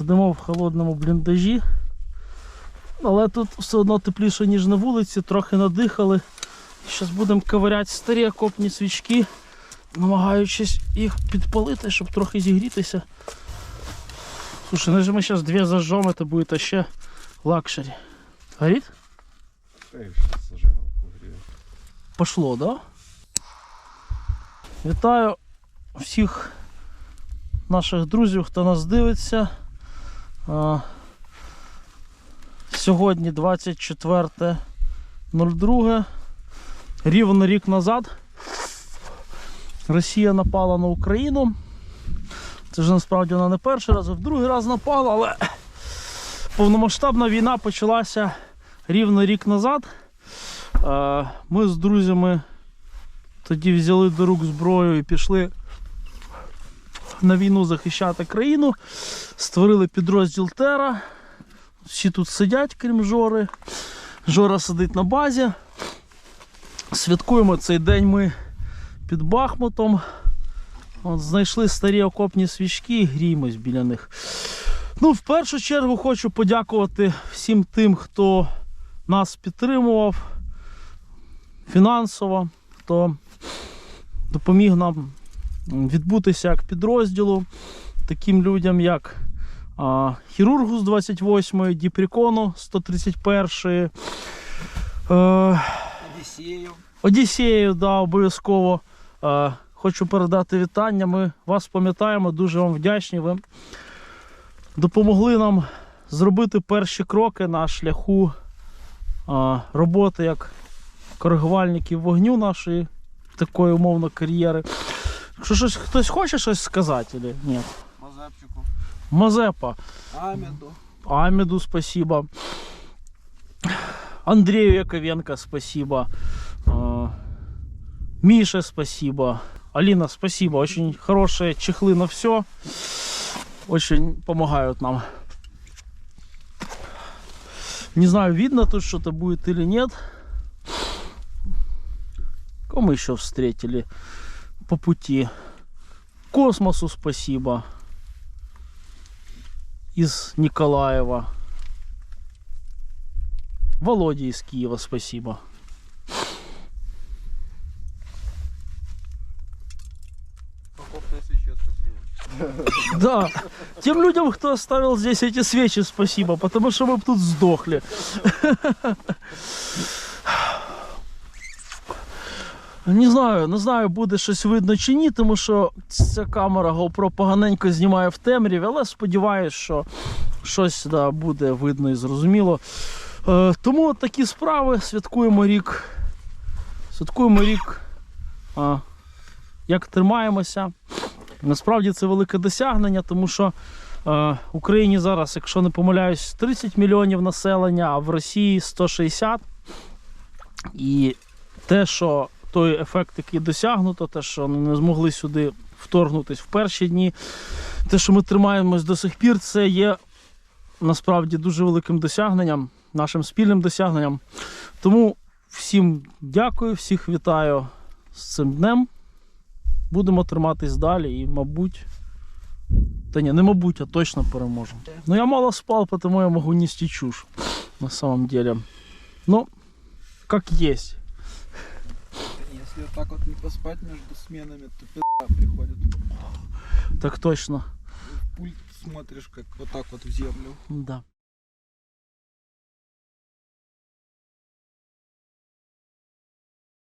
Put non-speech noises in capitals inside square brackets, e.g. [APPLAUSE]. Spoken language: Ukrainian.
Сидимо в холодному бліндажі. Але тут все одно тепліше, ніж на вулиці, трохи надихали. Зараз будемо ковиряти старі окопні свічки, намагаючись їх підпалити, щоб трохи зігрітися. Слушай, ну же ми зараз дві зажжемо, це буде ще лакшері. Зажигалку гріє. Пошло, да? Вітаю всіх наших друзів, хто нас дивиться. Сьогодні 24.02. Рівно рік назад Росія напала на Україну. Це ж насправді вона не перший раз, а в другий раз напала, але повномасштабна війна почалася рівно рік назад. Е, Ми з друзями тоді взяли до рук зброю і пішли на війну захищати країну. Створили підрозділ Тера. Всі тут сидять, крім Жори. Жора сидить на базі. Святкуємо цей день ми під Бахмутом. От, знайшли старі окопні свічки і гріємось біля них. Ну, в першу чергу хочу подякувати всім тим, хто нас підтримував фінансово, хто допоміг нам відбутися як підрозділу, таким людям, як а, хірургу з 28-ї, Діпрікону 131-ї, е, Одіссею. Одіссею, да, обов'язково. Е, хочу передати вітання. Ми вас пам'ятаємо, дуже вам вдячні. Ви допомогли нам зробити перші кроки на шляху роботи як коригувальників вогню нашої такої умовно кар'єри. Якщо щось хтось хоче щось сказати, чи ні? Мазепчику. Мазепа. Аміду. Амиду спасибо. Андрею Яковенко спасибо. А, Мише спасибо. Алина, спасибо. Очень хорошие чехлы на все. Очень помогают нам. Не знаю, видно тут что-то будет или нет. Кого мы еще встретили по пути? Космосу спасибо из Николаева. Володя из Киева, спасибо. Да, тем людям, кто оставил здесь эти свечи, спасибо, потому что мы тут сдохли. [LAUGHS] Не знаю, не знаю, буде щось видно чи ні, тому що ця камера GoPro поганенько знімає в темряві, але сподіваюся, що щось да, буде видно і зрозуміло. Е, тому такі справи святкуємо рік. Святкуємо рік, а, як тримаємося. Насправді це велике досягнення, тому що е, Україні зараз, якщо не помиляюсь, 30 мільйонів населення, а в Росії 160. І те, що той ефект, який досягнуто, те, що не змогли сюди вторгнутися в перші дні, те, що ми тримаємось до сих пір, це є насправді дуже великим досягненням, нашим спільним досягненням. Тому всім дякую, всіх вітаю з цим днем. Будемо триматись далі і, мабуть. Та ні, не мабуть, а точно переможемо. Ну я мало спал, потому я могу нести чушь. На самом деле. Ну, как есть. Если так вот не поспать между сменами, то пизда приходит. Так точно. Пульт смотришь, как вот так вот в землю. Да.